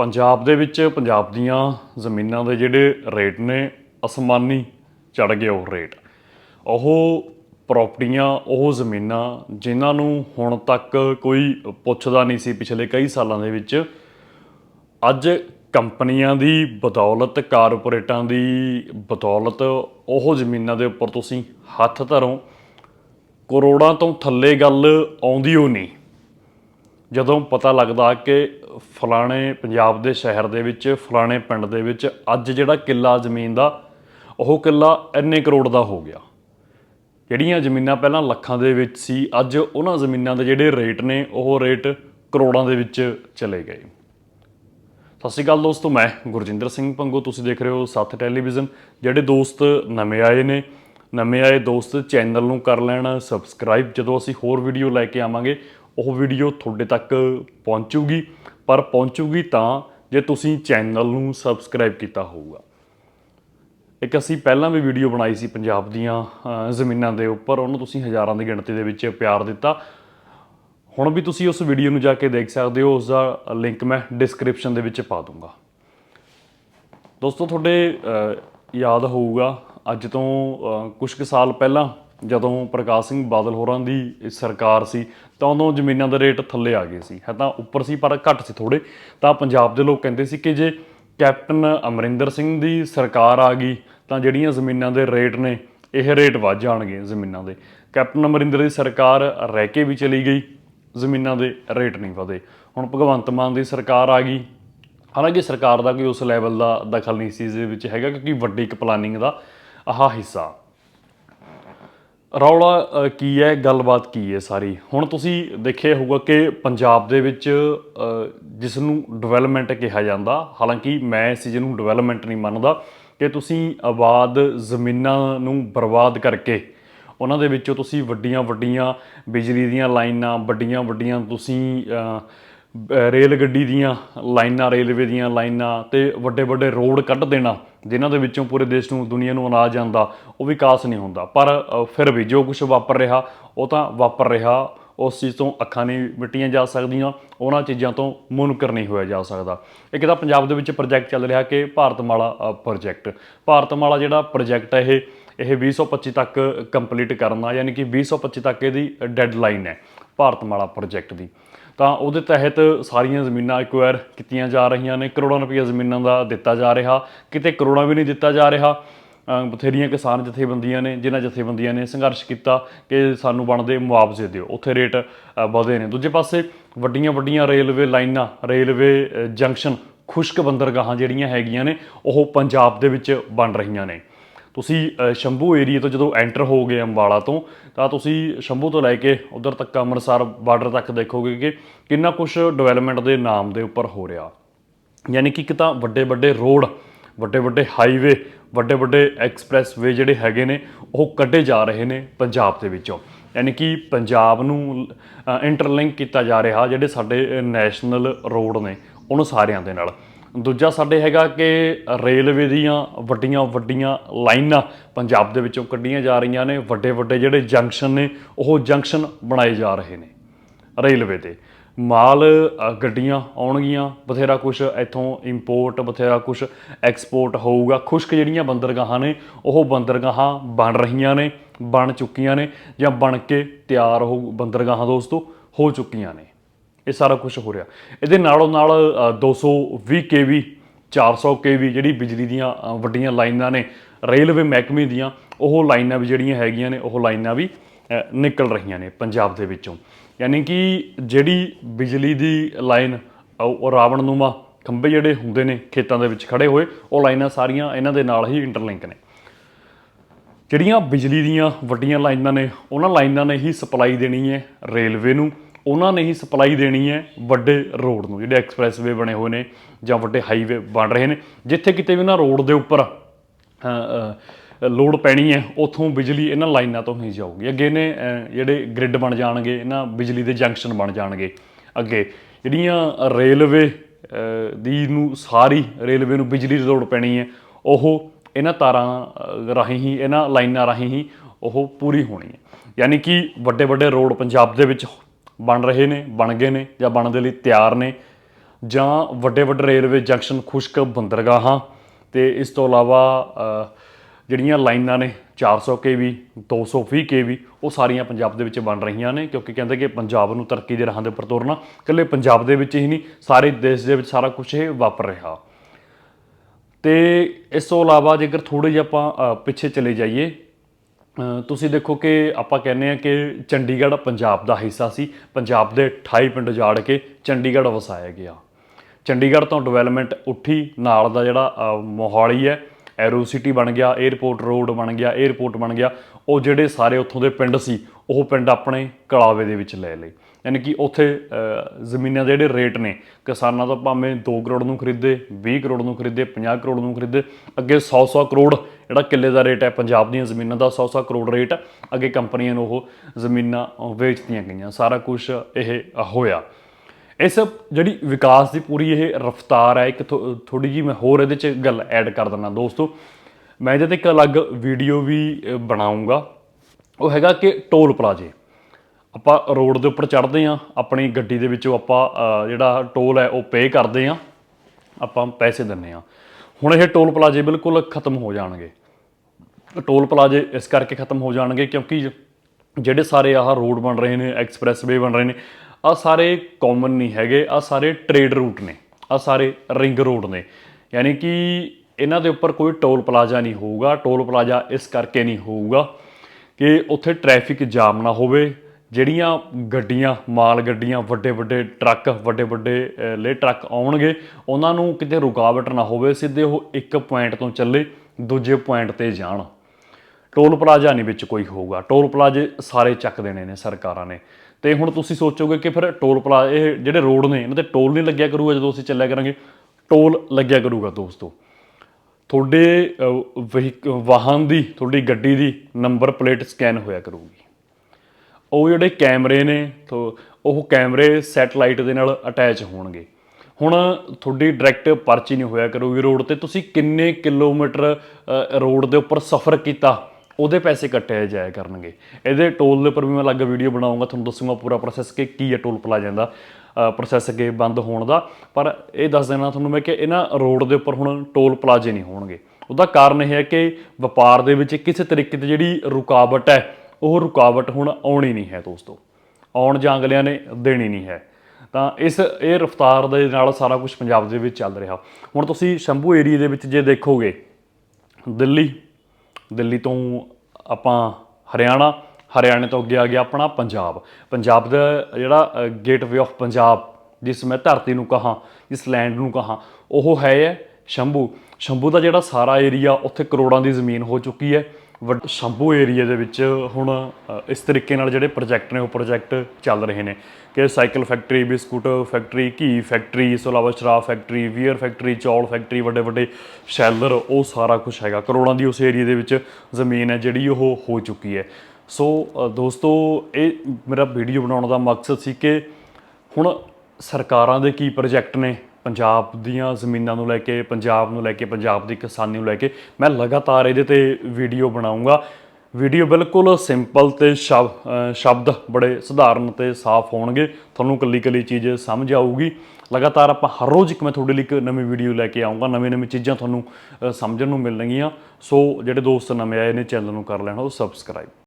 ਪੰਜਾਬ ਦੇ ਵਿੱਚ ਪੰਜਾਬ ਦੀਆਂ ਜ਼ਮੀਨਾਂ ਦੇ ਜਿਹੜੇ ਰੇਟ ਨੇ, ਅਸਮਾਨੀ ਚੜ ਗਏ ਉਹ ਰੇਟ। ਉਹ ਪ੍ਰਾਪਰਟੀਆਂ, ਉਹ ਜ਼ਮੀਨਾਂ ਜਿਨ੍ਹਾਂ ਨੂੰ ਹੁਣ ਤੱਕ ਕੋਈ ਪੁੱਛਦਾ ਨਹੀਂ ਸੀ ਪਿਛਲੇ ਕਈ ਸਾਲਾਂ ਦੇ ਵਿੱਚ, ਅੱਜ ਕੰਪਨੀਆਂ ਦੀ ਬਦੌਲਤ, ਕਾਰਪੋਰੇਟਾਂ ਦੀ ਬਦੌਲਤ ਉਹ ਜ਼ਮੀਨਾਂ ਦੇ ਉੱਪਰ ਤੁਸੀਂ ਹੱਥ ਧਰੋ, ਕਰੋੜਾਂ ਤੋਂ ਥੱਲੇ ਗੱਲ ਆਉਂਦੀ ਓ ਨਹੀਂ। ਜਦੋਂ ਪਤਾ ਲੱਗਦਾ ਕਿ ਫਲਾਣੇ ਪੰਜਾਬ ਦੇ ਸ਼ਹਿਰ ਦੇ ਵਿੱਚ, ਫਲਾਣੇ ਪਿੰਡ ਦੇ ਵਿੱਚ ਅੱਜ ਜਿਹੜਾ ਕਿੱਲਾ ਜ਼ਮੀਨ ਦਾ, ਉਹ ਕਿੱਲਾ ਇੰਨੇ ਕਰੋੜ ਦਾ ਹੋ ਗਿਆ। ਜਿਹੜੀਆਂ ਜ਼ਮੀਨਾਂ ਪਹਿਲਾਂ ਲੱਖਾਂ ਦੇ ਵਿੱਚ ਸੀ, ਅੱਜ ਉਹਨਾਂ ਜ਼ਮੀਨਾਂ ਦੇ ਜਿਹੜੇ ਰੇਟ ਨੇ, ਉਹ ਰੇਟ ਕਰੋੜਾਂ ਦੇ ਵਿੱਚ ਚਲੇ ਗਏ। ਸਤਿ ਸ਼੍ਰੀ ਅਕਾਲ ਦੋਸਤੋ, ਮੈਂ ਗੁਰਜਿੰਦਰ ਸਿੰਘ ਪੰਗੋ, ਤੁਸੀਂ ਦੇਖ ਰਹੇ ਹੋ ਸੱਤ ਟੈਲੀਵਿਜ਼ਨ। ਜਿਹੜੇ ਦੋਸਤ ਨਵੇਂ ਆਏ ਨੇ, ਨਵੇਂ ਆਏ ਦੋਸਤ ਚੈਨਲ ਨੂੰ ਕਰ ਲੈਣ, ਸਬਸਕ੍ਰਾਈਬ ਜਦੋਂ ਅਸੀਂ ਹੋਰ ਵੀਡੀਓ ਲੈ ਕੇ ਆਵਾਂਗੇ, ਉਹ ਵੀਡੀਓ ਤੁਹਾਡੇ ਤੱਕ ਪਹੁੰਚੂਗੀ। ਪਰ ਪਹੁੰਚੂਗੀ ਤਾਂ ਜੇ ਤੁਸੀਂ ਚੈਨਲ ਨੂੰ ਸਬਸਕ੍ਰਾਈਬ ਕੀਤਾ ਹੋਊਗਾ। ਇੱਕ ਅਸੀਂ ਪਹਿਲਾਂ ਵੀ ਵੀਡੀਓ ਬਣਾਈ ਸੀ ਪੰਜਾਬ ਦੀਆਂ ਜ਼ਮੀਨਾਂ ਦੇ ਉੱਪਰ ਉਹਨੂੰ ਤੁਸੀਂ ਹਜ਼ਾਰਾਂ ਦੀ ਗਿਣਤੀ ਦੇ ਵਿੱਚ ਪਿਆਰ ਦਿੱਤਾ। ਹੁਣ ਵੀ ਤੁਸੀਂ ਉਸ ਵੀਡੀਓ ਨੂੰ ਜਾ ਕੇ ਦੇਖ ਸਕਦੇ ਹੋ ਉਸ ਦਾ ਲਿੰਕ ਮੈਂ ਡਿਸਕ੍ਰਿਪਸ਼ਨ ਦੇ ਵਿੱਚ ਪਾ ਦੂੰਗਾ। ਦੋਸਤੋ ਤੁਹਾਡੇ ਯਾਦ ਹੋਊਗਾ ਅੱਜ ਤੋਂ ਅ, ਕੁਝ ਕੁ ਸਾਲ ਪਹਿਲਾਂ ਜਦੋਂ ਪ੍ਰਕਾਸ਼ ਸਿੰਘ ਬਾਦਲ ਹੋਰਾਂ ਦੀ ਸਰਕਾਰ ਸੀ, ਤਾਂ ਉਦੋਂ ਜ਼ਮੀਨਾਂ ਦੇ ਰੇਟ ਥੱਲੇ ਆ ਗਏ ਸੀ। ਹੈ ਤਾਂ ਉੱਪਰ ਸੀ, ਪਰ ਘੱਟ ਸੀ ਥੋੜੇ ਤਾਂ ਪੰਜਾਬ ਦੇ ਲੋਕ ਕਹਿੰਦੇ ਸੀ ਕਿ ਜੇ ਕੈਪਟਨ ਅਮਰਿੰਦਰ ਸਿੰਘ ਦੀ ਸਰਕਾਰ ਆ ਗਈ, ਤਾਂ ਜਿਹੜੀਆਂ ਜ਼ਮੀਨਾਂ ਦੇ ਰੇਟ ਨੇ, ਇਹ ਰੇਟ ਵੱਧ ਜਾਣਗੇ ਜ਼ਮੀਨਾਂ ਦੇ। ਕੈਪਟਨ ਅਮਰਿੰਦਰ ਦੀ ਸਰਕਾਰ ਰਹਿ ਕੇ ਵੀ ਚਲੀ ਗਈ, ਜ਼ਮੀਨਾਂ ਦੇ ਰੇਟ ਨਹੀਂ ਵਧੇ। ਹੁਣ ਭਗਵੰਤ ਮਾਨ ਦੀ ਸਰਕਾਰ ਆ ਗਈ। ਹਾਲਾਂਕਿ ਸਰਕਾਰ ਦਾ ਕੋਈ ਉਸ ਲੈਵਲ ਦਾ ਦਖਲ ਨਹੀਂ ਸੀ ਇਸ ਦੇ ਵਿੱਚ ਹੈਗਾ, ਕਿਉਂਕਿ ਵੱਡੀ ਇੱਕ ਪਲਾਨਿੰਗ ਦਾ ਆਹ ਹਿੱਸਾ। ਰੌਲਾ ਕੀ ਹੈ? ਗੱਲਬਾਤ ਕੀ ਹੈ ਸਾਰੀ? ਹੁਣ ਤੁਸੀਂ ਦੇਖਿਆ ਹੋਊਗਾ ਕਿ ਪੰਜਾਬ ਦੇ ਵਿੱਚ ਜਿਸ ਨੂੰ ਡਿਵੈਲਪਮੈਂਟ ਕਿਹਾ ਜਾਂਦਾ, ਹਾਲਾਂਕਿ ਮੈਂ ਇਸ ਚੀਜ਼ ਨੂੰ ਡਿਵੈਲਪਮੈਂਟ ਨਹੀਂ ਮੰਨਦਾ ਕਿ ਤੁਸੀਂ ਆਬਾਦ ਜ਼ਮੀਨਾਂ ਨੂੰ ਬਰਬਾਦ ਕਰਕੇ ਉਹਨਾਂ ਦੇ ਵਿੱਚੋਂ ਤੁਸੀਂ ਵੱਡੀਆਂ ਵੱਡੀਆਂ ਬਿਜਲੀ ਦੀਆਂ ਲਾਈਨਾਂ ਵੱਡੀਆਂ ਵੱਡੀਆਂ ਤੁਸੀਂ ਰੇਲ ਗੱਡੀ ਦੀਆਂ ਲਾਈਨਾਂ, ਰੇਲਵੇ ਦੀਆਂ ਲਾਈਨਾਂ ਤੇ ਵੱਡੇ ਵੱਡੇ ਰੋਡ ਕੱਢ ਦੇਣਾ, ਜਿਨ੍ਹਾਂ ਦੇ ਵਿੱਚੋਂ ਪੂਰੇ ਦੇਸ਼ ਨੂੰ, ਦੁਨੀਆ ਨੂੰ ਅਨਾਜ ਜਾਂਦਾ ਉਹ ਵਿਕਾਸ ਨਹੀਂ ਹੁੰਦਾ। ਪਰ ਫਿਰ ਵੀ ਜੋ ਕੁਝ ਵਾਪਰ ਰਿਹਾ, ਉਹ ਤਾਂ ਵਾਪਰ ਰਿਹਾ। ਉਸ ਚੀਜ਼ ਤੋਂ ਅੱਖਾਂ ਨਹੀਂ ਮਿਟੀਆਂ ਜਾ ਸਕਦੀਆਂ, ਉਹਨਾਂ ਚੀਜ਼ਾਂ ਤੋਂ ਮੁਨਕਰ ਨਹੀਂ ਹੋਇਆ ਜਾ ਸਕਦਾ। ਇੱਕ ਤਾਂ ਪੰਜਾਬ ਦੇ ਵਿੱਚ ਪ੍ਰੋਜੈਕਟ ਚੱਲ ਰਿਹਾ ਕਿ ਭਾਰਤਮਾਲਾ ਪ੍ਰੋਜੈਕਟ ਭਾਰਤਮਾਲਾ ਜਿਹੜਾ ਪ੍ਰੋਜੈਕਟ ਹੈ, ਇਹ ਇਹ 2025 ਤੱਕ ਕੰਪਲੀਟ ਕਰਨਾ ਯਾਨੀ ਕਿ 2025 ਤੱਕ ਇਹਦੀ ਡੈਡਲਾਈਨ ਹੈ, ਭਾਰਤਮਾਲਾ ਪ੍ਰੋਜੈਕਟ ਦੀ। ਤਾਂ ਉਹਦੇ ਤਹਿਤ ਸਾਰੀਆਂ ਜ਼ਮੀਨਾਂ ਐਕਵਾਇਰ ਕੀਤੀਆਂ ਜਾ ਰਹੀਆਂ ਨੇ। ਕਰੋੜਾਂ ਰੁਪਏ ਜ਼ਮੀਨਾਂ ਦਾ ਦਿੱਤਾ ਜਾ ਰਿਹਾ। ਕਿਤੇ ਕਰੋੜਾਂ ਵੀ ਨਹੀਂ ਦਿੱਤਾ ਜਾ ਰਿਹਾ। ਬਥੇਰੀਆਂ ਕਿਸਾਨ ਜਥੇਬੰਦੀਆਂ ਨੇ, ਜਿਨ੍ਹਾਂ ਜਥੇਬੰਦੀਆਂ ਨੇ ਸੰਘਰਸ਼ ਕੀਤਾ ਕਿ ਸਾਨੂੰ ਬਣਦੇ ਮੁਆਵਜ਼ੇ ਦਿਓ। ਉੱਥੇ ਰੇਟ ਵਧੇ ਨੇ। ਦੂਜੇ ਪਾਸੇ ਵੱਡੀਆਂ ਵੱਡੀਆਂ ਰੇਲਵੇ ਲਾਈਨਾਂ, ਰੇਲਵੇ ਜੰਕਸ਼ਨ ਖੁਸ਼ਕ ਬੰਦਰਗਾਹਾਂ ਜਿਹੜੀਆਂ ਹੈਗੀਆਂ ਨੇ, ਉਹ ਪੰਜਾਬ ਦੇ ਵਿੱਚ ਬਣ ਰਹੀਆਂ ਨੇ। ਤੁਸੀਂ ਸ਼ੰਭੂ ਏਰੀਆ ਤੋਂ ਜਦੋਂ ਐਂਟਰ ਹੋਗੇ ਅੰਬਾਲਾ ਤੋਂ, ਤਾਂ ਤੁਸੀਂ ਸ਼ੰਭੂ ਤੋਂ ਲੈ ਕੇ ਉਧਰ ਤੱਕ ਅੰਮ੍ਰਿਤਸਰ ਬਾਰਡਰ ਤੱਕ ਦੇਖੋਗੇ ਕਿ ਕਿੰਨਾ ਕੁਝ ਡਿਵੈਲਪਮੈਂਟ ਦੇ ਨਾਮ ਦੇ ਉੱਪਰ ਹੋ ਰਿਹਾ। ਯਾਨੀ ਕਿ ਇੱਕ ਤਾਂ ਵੱਡੇ ਵੱਡੇ ਰੋਡ, ਵੱਡੇ ਵੱਡੇ ਹਾਈਵੇ ਵੱਡੇ ਵੱਡੇ ਐਕਸਪ੍ਰੈਸਵੇ ਜਿਹੜੇ ਹੈਗੇ ਨੇ, ਉਹ ਕੱਢੇ ਜਾ ਰਹੇ ਨੇ ਪੰਜਾਬ ਦੇ ਵਿੱਚੋਂ। ਯਾਨੀ ਕਿ ਪੰਜਾਬ ਨੂੰ ਇੰਟਰਲਿੰਕ ਕੀਤਾ ਜਾ ਰਿਹਾ, ਜਿਹੜੇ ਸਾਡੇ ਨੈਸ਼ਨਲ ਰੋਡ ਨੇ, ਉਹਨੂੰ ਸਾਰਿਆਂ ਦੇ ਨਾਲ। ਦੂਜਾ ਸਾਡੇ ਹੈਗਾ ਕਿ ਰੇਲਵੇ ਦੀਆਂ ਵੱਡੀਆਂ ਵੱਡੀਆਂ ਲਾਈਨਾਂ ਪੰਜਾਬ ਦੇ ਵਿੱਚੋਂ ਕੱਢੀਆਂ ਜਾ ਰਹੀਆਂ ਨੇ, ਵੱਡੇ ਵੱਡੇ ਜਿਹੜੇ ਜੰਕਸ਼ਨ ਨੇ, ਉਹ ਜੰਕਸ਼ਨ ਬਣਾਏ ਜਾ ਰਹੇ ਨੇ ਰੇਲਵੇ ਤੇ ਮਾਲ ਗੱਡੀਆਂ ਆਉਣਗੀਆਂ, ਬਥੇਰਾ ਕੁਝ ਇੱਥੋਂ ਇੰਪੋਰਟ ਬਥੇਰਾ ਕੁਝ ਐਕਸਪੋਰਟ ਹੋਊਗਾ। ਖੁਸ਼ਕ ਜਿਹੜੀਆਂ ਬੰਦਰਗਾਹਾਂ ਨੇ, ਉਹ ਬੰਦਰਗਾਹਾਂ ਬਣ ਰਹੀਆਂ ਨੇ, ਬਣ ਚੁੱਕੀਆਂ ਨੇ ਜਾਂ ਬਣ ਕੇ ਤਿਆਰ ਹੋ ਬੰਦਰਗਾਹਾਂ ਦੋਸਤੋ, ਹੋ ਚੁੱਕੀਆਂ ਨੇ। ਇਹ ਸਾਰਾ ਕੁਝ ਹੋ ਰਿਹਾ। ਇਹਦੇ ਨਾਲੋਂ ਨਾਲ ਅ, 220 ਕੇਵੀ 400 ਕੇਵੀ ਜਿਹੜੀ ਬਿਜਲੀ ਦੀਆਂ ਵੱਡੀਆਂ ਲਾਈਨਾਂ ਨੇ ਰੇਲਵੇ ਮਹਿਕਮੇ ਦੀਆਂ ਉਹ ਲਾਈਨਾਂ ਵੀ ਜਿਹੜੀਆਂ ਹੈਗੀਆਂ ਨੇ ਉਹ ਲਾਈਨਾਂ ਵੀ ਨਿਕਲ ਰਹੀਆਂ ਨੇ ਪੰਜਾਬ ਦੇ ਵਿੱਚੋਂ। ਯਾਨੀ ਕਿ ਜਿਹੜੀ ਬਿਜਲੀ ਦੀ ਲਾਈਨ ਉਹ ਰਾਵਣ ਰਾਵਣਨੁਮਾ ਖੰਭੇ ਜਿਹੜੇ ਹੁੰਦੇ ਨੇ ਖੇਤਾਂ ਦੇ ਵਿੱਚ ਖੜੇ ਹੋਏ ਉਹ ਲਾਈਨਾਂ ਸਾਰੀਆਂ ਇਹਨਾਂ ਦੇ ਨਾਲ ਹੀ ਇੰਟਰਲਿੰਕ ਨੇ। ਜਿਹੜੀਆਂ ਬਿਜਲੀ ਦੀਆਂ ਵੱਡੀਆਂ ਲਾਈਨਾਂ ਨੇ ਉਹਨਾਂ ਲਾਈਨਾਂ ਨੇ ਹੀ ਸਪਲਾਈ ਦੇਣੀ ਹੈ ਰੇਲਵੇ ਨੂੰ। ਉਹਨਾਂ ਨੇ ਹੀ ਸਪਲਾਈ ਦੇਣੀ ਹੈ ਵੱਡੇ ਰੋਡ ਨੂੰ ਜਿਹੜੇ ਐਕਸਪ੍ਰੈਸਵੇ ਬਣੇ ਹੋਏ ਨੇ ਜਾਂ ਵੱਡੇ ਹਾਈਵੇ ਬਣ ਰਹੇ ਨੇ ਜਿੱਥੇ ਕਿਤੇ ਵੀ ਨਾ ਰੋਡ ਦੇ ਉੱਪਰ ਅ, ਲੋਡ ਪੈਣੀ ਹੈ ਉਥੋਂ ਬਿਜਲੀ ਇਹਨਾਂ ਲਾਈਨਾਂ ਤੋਂ ਹੀ ਜਾਊਗੀ। ਅੱਗੇ ਨੇ ਜਿਹੜੇ ਗ੍ਰਿਡ ਬਣ ਜਾਣਗੇ ਇਹਨਾਂ ਬਿਜਲੀ ਦੇ ਜੰਕਸ਼ਨ ਬਣ ਜਾਣਗੇ। ਅੱਗੇ ਜਿਹੜੀਆਂ ਰੇਲਵੇ ਦੀ ਨੂੰ ਸਾਰੀ ਰੇਲਵੇ ਨੂੰ ਬਿਜਲੀ ਦੀ ਲੋੜ ਪੈਣੀ ਹੈ ਉਹ ਇਹਨਾਂ ਤਾਰਾਂ ਰਾਹੀਂ ਹੀ ਇਹਨਾਂ ਲਾਈਨਾਂ ਰਾਹੀਂ ਹੀ ਉਹ ਪੂਰੀ ਹੋਣੀ ਹੈ। ਯਾਨੀ ਕਿ ਵੱਡੇ ਵੱਡੇ ਰੋਡ ਪੰਜਾਬ ਦੇ ਵਿੱਚ ਬਣ ਰਹੇ ਨੇ, ਬਣ ਗਏ ਨੇ ਜਾਂ ਬਣਨ ਦੇ ਲਈ ਤਿਆਰ ਨੇ। ਜਾਂ ਵੱਡੇ ਵੱਡੇ ਰੇਲਵੇ ਜੰਕਸ਼ਨ ਖੁਸ਼ਕ ਬੰਦਰਗਾਹਾਂ ਤੇ ਇਸ ਤੋਂ ਇਲਾਵਾ ਜਿਹੜੀਆਂ ਲਾਈਨਾਂ ਨੇ 400 ਕੇਵੀ 220 ਕੇਵੀ, ਉਹ ਸਾਰੀਆਂ ਪੰਜਾਬ ਦੇ ਵਿੱਚ ਬਣ ਰਹੀਆਂ ਨੇ, ਕਿਉਂਕਿ ਕਹਿੰਦੇ ਕਿ ਪੰਜਾਬ ਨੂੰ ਤਰੱਕੀ ਦੇ ਰਾਹਾਂ ਦੇ ਉੱਪਰ ਤੋਰਨਾ ਇਕੱਲੇ ਪੰਜਾਬ ਦੇ ਵਿੱਚ ਹੀ ਨਹੀਂ, ਸਾਰੇ ਦੇਸ਼ ਦੇ ਵਿੱਚ ਸਾਰਾ ਕੁਝ ਇਹ ਵਾਪਰ ਰਿਹਾ। ਤੇ ਇਸ ਤੋਂ ਇਲਾਵਾ ਜੇਕਰ ਥੋੜੇ ਜਿਹਾ ਆਪਾਂ ਪਿੱਛੇ ਚਲੇ ਜਾਈਏ ਤੁਸੀਂ ਦੇਖੋ ਕਿ ਆਪਾਂ ਕਹਿੰਦੇ ਆ ਕਿ ਚੰਡੀਗੜ੍ਹ ਪੰਜਾਬ ਦਾ ਹਿੱਸਾ ਸੀ। ਪੰਜਾਬ ਦੇ 28 ਪਿੰਡ ਜਾੜ ਕੇ ਚੰਡੀਗੜ੍ਹ ਵਸਾਇਆ ਗਿਆ। ਚੰਡੀਗੜ੍ਹ ਤੋਂ ਡਿਵੈਲਪਮੈਂਟ ਉੱਠੀ। ਨਾਲ ਦਾ ਜਿਹੜਾ ਮੋਹਾਲੀ ਹੈ ਐਰੋ ਸਿਟੀ ਬਣ ਗਿਆ 에ਅਰਪੋਰਟ ਰੋਡ ਬਣ ਗਿਆ 에ਅਰਪੋਰਟ ਬਣ ਗਿਆ। ਉਹ ਜਿਹੜੇ ਸਾਰੇ ਉੱਥੋਂ ਦੇ ਪਿੰਡ ਸੀ, ਉਹ ਪਿੰਡ ਆਪਣੇ ਕਲਾਵੇ ਦੇ ਵਿੱਚ ਲੈ ਲਏ। ਯਾਨੀ ਕਿ ਉੱਥੇ ਜ਼ਮੀਨਾਂ ਦੇ ਜਿਹੜੇ ਰੇਟ ਨੇ, ਕਿਸਾਨਾਂ ਤੋਂ ਭਾਵੇਂ 2 ਕਰੋੜ ਨੂੰ ਖਰੀਦੇ 20 ਕਰੋੜ ਨੂੰ ਖਰੀਦੇ 50 ਕਰੋੜ ਨੂੰ ਖਰੀਦੇ, ਅੱਗੇ 100-100 ਕਰੋੜ ਜਿਹੜਾ ਕਿੱਲੇ ਦਾ ਰੇਟ ਹੈ, ਪੰਜਾਬ ਦੀਆਂ ਜ਼ਮੀਨਾਂ ਦਾ 100-100 ਕਰੋੜ ਰੇਟ, ਅੱਗੇ ਕੰਪਨੀਆਂ ਨੂੰ ਉਹ ਜ਼ਮੀਨਾਂ ਵੇਚਤੀਆਂ ਗਈਆਂ। ਸਾਰਾ ਕੁਝ ਇਹ ਹੋਇਆ। ਇਸ ਜਿਹੜੀ ਵਿਕਾਸ ਦੀ ਪੂਰੀ ਇਹ ਰਫਤਾਰ ਹੈ ਇੱਕ ਥੋੜੀ ਜੀ ਮੈਂ ਹੋਰ ਇਹਦੇ ਚ ਗੱਲ ਐਡ ਕਰ ਦਿੰਦਾ ਦੋਸਤੋ। ਮੈਂ ਇਹਦੇ ਤੇ ਇੱਕ ਅਲੱਗ ਵੀਡੀਓ ਵੀ ਅ, ਬਣਾਉਂਗਾ ਉਹ ਹੈਗਾ ਕਿ ਟੋਲ ਪਲਾਜ਼ੇ। ਆਪਾਂ ਰੋਡ ਦੇ ਉੱਪਰ ਚੜ੍ਹਦੇ ਆ ਆਪਣੀ ਗੱਡੀ ਦੇ ਵਿੱਚੋਂ ਆਪਾਂ ਜਿਹੜਾ ਟੋਲ ਹੈ ਉਹ ਪੇ ਕਰਦੇ ਆ ਆਪਾਂ ਪੈਸੇ ਦਿੰਨੇ ਆ ਹੁਣ ਇਹ ਟੋਲ ਪਲਾਜ਼ੇ ਬਿਲਕੁਲ ਖਤਮ ਹੋ ਜਾਣਗੇ। ਟੋਲ ਪਲਾਜ਼ੇ ਇਸ ਕਰਕੇ ਖਤਮ ਹੋ ਜਾਣਗੇ ਕਿਉਂਕਿ ਜਿਹੜੇ ਸਾਰੇ ਆਹ ਰੋਡ ਬਣ ਰਹੇ ਨੇ ਐਕਸਪ੍ਰੈਸਵੇ ਬਣ ਰਹੇ ਨੇ ਆ ਸਾਰੇ ਕਾਮਨ ਨਹੀਂ ਹੈਗੇ ਆ ਸਾਰੇ ਟ੍ਰੇਡ ਰੂਟ ਨੇ ਆ ਸਾਰੇ ਰਿੰਗ ਰੋਡ ਨੇ। ਯਾਨੀ ਕਿ ਇਹਨਾਂ ਦੇ ਉੱਪਰ ਕੋਈ ਟੋਲ ਪਲਾਜ਼ਾ ਨਹੀਂ ਹੋਊਗਾ ਟੋਲ ਪਲਾਜ਼ਾ ਇਸ ਕਰਕੇ ਨਹੀਂ ਹੋਊਗਾ ਕਿ ਉੱਥੇ ਟ੍ਰੈਫਿਕ ਜਾਮ ਨਾ ਹੋਵੇ। ਜਿਹੜੀਆਂ ਗੱਡੀਆਂ ਮਾਲ ਗੱਡੀਆਂ ਵੱਡੇ ਵੱਡੇ ਟਰੱਕ ਵੱਡੇ ਵੱਡੇ ਅ, ਲੇ ਟਰੱਕ ਆਉਣਗੇ ਉਹਨਾਂ ਨੂੰ ਕਿਤੇ ਰੁਕਾਵਟ ਨਾ ਹੋਵੇ ਸਿੱਧੇ ਉਹ ਇੱਕ ਪੁਆਇੰਟ ਤੋਂ ਚੱਲੇ ਦੂਜੇ ਪੁਆਇੰਟ ਤੇ ਜਾਣ। ਟੋਲ ਪਲਾਜ਼ਾ ਨਹੀਂ ਵਿੱਚ ਕੋਈ ਹੋਊਗਾ। ਟੋਲ ਪਲਾਜ਼ੇ ਸਾਰੇ ਚੱਕ ਦੇਣੇ ਨੇ ਸਰਕਾਰਾਂ ਨੇ। ਤੇ ਹੁਣ ਤੁਸੀਂ ਸੋਚੋਗੇ ਕਿ ਫਿਰ ਟੋਲ ਪਲਾ ਇਹ ਜਿਹੜੇ ਰੋਡ ਨੇ, ਇਹਨਾਂ ਤੇ ਟੋਲ ਨਹੀਂ ਲੱਗਿਆ ਕਰੂਗਾ ਜਦੋਂ ਅਸੀਂ ਚੱਲਿਆ ਕਰਾਂਗੇ। ਟੋਲ ਲੱਗਿਆ ਕਰੂਗਾ ਦੋਸਤੋ। ਤੁਹਾਡੇ ਵਹੀਕ- ਵਾਹਨ ਦੀ, ਤੁਹਾਡੀ ਗੱਡੀ ਦੀ ਨੰਬਰ ਪਲੇਟ ਸਕੈਨ ਹੋਇਆ ਕਰੂਗੀ। ਉਹ ਜਿਹੜੇ ਕੈਮਰੇ ਨੇ ਤੋ ਉਹ ਕੈਮਰੇ ਸੈਟਲਾਈਟ ਦੇ ਨਾਲ ਅਟੈਚ ਹੋਣਗੇ। ਹੁਣ ਤੁਹਾਡੀ ਡਾਇਰੈਕਟ ਪਰਚੀ ਨਹੀਂ ਹੋਇਆ ਕਰੂਗੀ ਰੋਡ ਤੇ। ਤੁਸੀਂ ਕਿੰਨੇ ਕਿਲੋਮੀਟਰ ਰੋਡ ਦੇ ਉੱਪਰ ਸਫ਼ਰ ਕੀਤਾ? ਉਹਦੇ ਪੈਸੇ ਕੱਟੇ ਜਾਇਆ ਕਰਨਗੇ। ਇਹਦੇ ਟੋਲ ਦੇ ਉੱਪਰ ਵੀ ਮੈਂ ਅਲੱਗ ਵੀਡੀਓ ਬਣਾਉਂਗਾ ਤੁਹਾਨੂੰ ਦੱਸੂਗਾ ਪੂਰਾ ਪ੍ਰੋਸੈਸ ਕਿ ਕੀ ਹੈ ਟੋਲ ਪਲਾਜ਼ਾ ਦਾ ਪ੍ਰੋਸੈਸ ਅੱਗੇ ਬੰਦ ਹੋਣ ਦਾ। ਪਰ ਇਹ ਦੱਸ ਦੇਣਾ ਤੁਹਾਨੂੰ ਮੈਂ ਕਿ ਇਹਨਾਂ ਰੋਡ ਦੇ ਉੱਪਰ ਹੁਣ ਟੋਲ ਪਲਾਜ਼ੇ ਨਹੀਂ ਹੋਣਗੇ। ਉਹਦਾ ਕਾਰਨ ਇਹ ਹੈ ਕਿ ਵਪਾਰ ਦੇ ਵਿੱਚ ਕਿਸੇ ਤਰੀਕੇ ਦੀ ਜਿਹੜੀ ਰੁਕਾਵਟ ਹੈ, ਉਹ ਰੁਕਾਵਟ ਹੁਣ ਆਉਣੀ ਨਹੀਂ ਹੈ ਦੋਸਤੋ। ਆਉਣ ਜਾਂ ਅਗਲਿਆਂ ਨੇ ਦੇਣੀ ਨਹੀਂ ਹੈ। ਤਾਂ ਇਸ, ਇਹ ਰਫਤਾਰ ਦੇ ਨਾਲ ਸਾਰਾ ਕੁਝ ਪੰਜਾਬ ਦੇ ਵਿੱਚ ਚੱਲ ਰਿਹਾ। ਹੁਣ ਤੁਸੀਂ ਸ਼ੰਭੂ ਏਰੀਆ ਦੇ ਵਿੱਚ ਜੇ ਦੇਖੋਗੇ, ਦਿੱਲੀ ਦਿੱਲੀ ਤੋਂ ਆਪਾਂ ਹਰਿਆਣਾ, ਹਰਿਆਣੇ ਤੋਂ ਅੱਗੇ ਆ ਗਿਆ ਆਪਣਾ ਪੰਜਾਬ। ਪੰਜਾਬ ਦਾ ਜਿਹੜਾ ਗੇਟਵੇ ਆਫ ਪੰਜਾਬ, ਜਿਸ ਮੈਂ ਧਰਤੀ ਨੂੰ ਕਹਾ, ਜਿਸ ਲੈਂਡ ਨੂੰ ਕਹਾ, ਉਹ ਹੈ ਸ਼ੰਭੂ। ਸ਼ੰਭੂ ਦਾ ਜਿਹੜਾ ਸਾਰਾ ਏਰੀਆ ਉੱਥੇ ਕਰੋੜਾਂ ਦੀ ਜ਼ਮੀਨ ਹੋ ਚੁੱਕੀ ਹੈ। ਸ਼ੰਭੂ ਏਰੀਆ ਦੇ ਵਿੱਚ ਹੁਣ ਇਸ ਤਰੀਕੇ ਨਾਲ ਜਿਹੜੇ ਪ੍ਰੋਜੈਕਟ ਨੇ, ਉਹ ਪ੍ਰੋਜੈਕਟ ਚੱਲ ਰਹੇ ਨੇ ਕਿ ਸਾਈਕਲ ਫੈਕਟਰੀ ਬਿਸਕੁਟ ਫੈਕਟਰੀ ਘੀ ਫੈਕਟਰੀ ਇਸ ਤੋਂ ਇਲਾਵਾ ਸ਼ਰਾਬ ਫੈਕਟਰੀ ਵੀਅਰ ਫੈਕਟਰੀ ਚੌਲ ਫੈਕਟਰੀ ਵੱਡੇ ਵੱਡੇ ਸ਼ੈਲਰ, ਉਹ ਸਾਰਾ ਕੁਝ ਹੈਗਾ। ਕਰੋੜਾਂ ਦੀ ਉਸ ਏਰੀਆ ਦੇ ਵਿੱਚ ਜ਼ਮੀਨ ਹੈ ਜਿਹੜੀ ਉਹ ਹੋ ਚੁੱਕੀ ਹੈ। ਸੋ ਦੋਸਤੋ, ਇਹ ਮੇਰਾ ਵੀਡੀਓ ਬਣਾਉਣ ਦਾ ਮਕਸਦ ਸੀ ਕਿ ਹੁਣ ਸਰਕਾਰਾਂ ਦੇ ਕੀ ਪ੍ਰੋਜੈਕਟ ਨੇ ਪੰਜਾਬ ਦੀਆਂ ਜ਼ਮੀਨਾਂ ਨੂੰ ਲੈ ਕੇ, ਪੰਜਾਬ ਨੂੰ ਲੈ ਕੇ, ਪੰਜਾਬ ਦੀ ਕਿਸਾਨੀ ਨੂੰ ਲੈ ਕੇ ਮੈਂ ਲਗਾਤਾਰ ਇਹਦੇ ਤੇ ਵੀਡੀਓ ਬਣਾਉਂਗਾ। ਵੀਡੀਓ ਬਿਲਕੁਲ ਸਿੰਪਲ ਤੇ ਸ਼ਬ- ਸ਼ਬਦ ਬੜੇ ਸਧਾਰਨ ਤੇ ਸਾਫ਼ ਹੋਣਗੇ। ਤੁਹਾਨੂੰ ਕੱਲੀ ਕੱਲੀ ਚੀਜ਼ ਸਮਝ ਆਊਗੀ। ਲਗਾਤਾਰ ਆਪਾਂ ਹਰ ਰੋਜ਼ ਇੱਕ ਮੈਂ ਤੁਹਾਡੇ ਲਈ ਇੱਕ ਨਵੀਂ ਵੀਡੀਓ ਲੈ ਕੇ ਆਉਂਗਾ ਨਵੇਂ ਨਵੇਂ ਚੀਜ਼ਾਂ ਤੁਹਾਨੂੰ ਸਮਝਣ ਨੂੰ ਮਿਲਣਗੀਆਂ। ਸੋ ਜਿਹੜੇ ਦੋਸਤ ਨਵੇਂ ਆਏ ਨੇ, ਚੈਨਲ ਨੂੰ ਕਰ ਲੈਣਾ, ਉਹ ਸਬਸਕ੍ਰਾਈਬ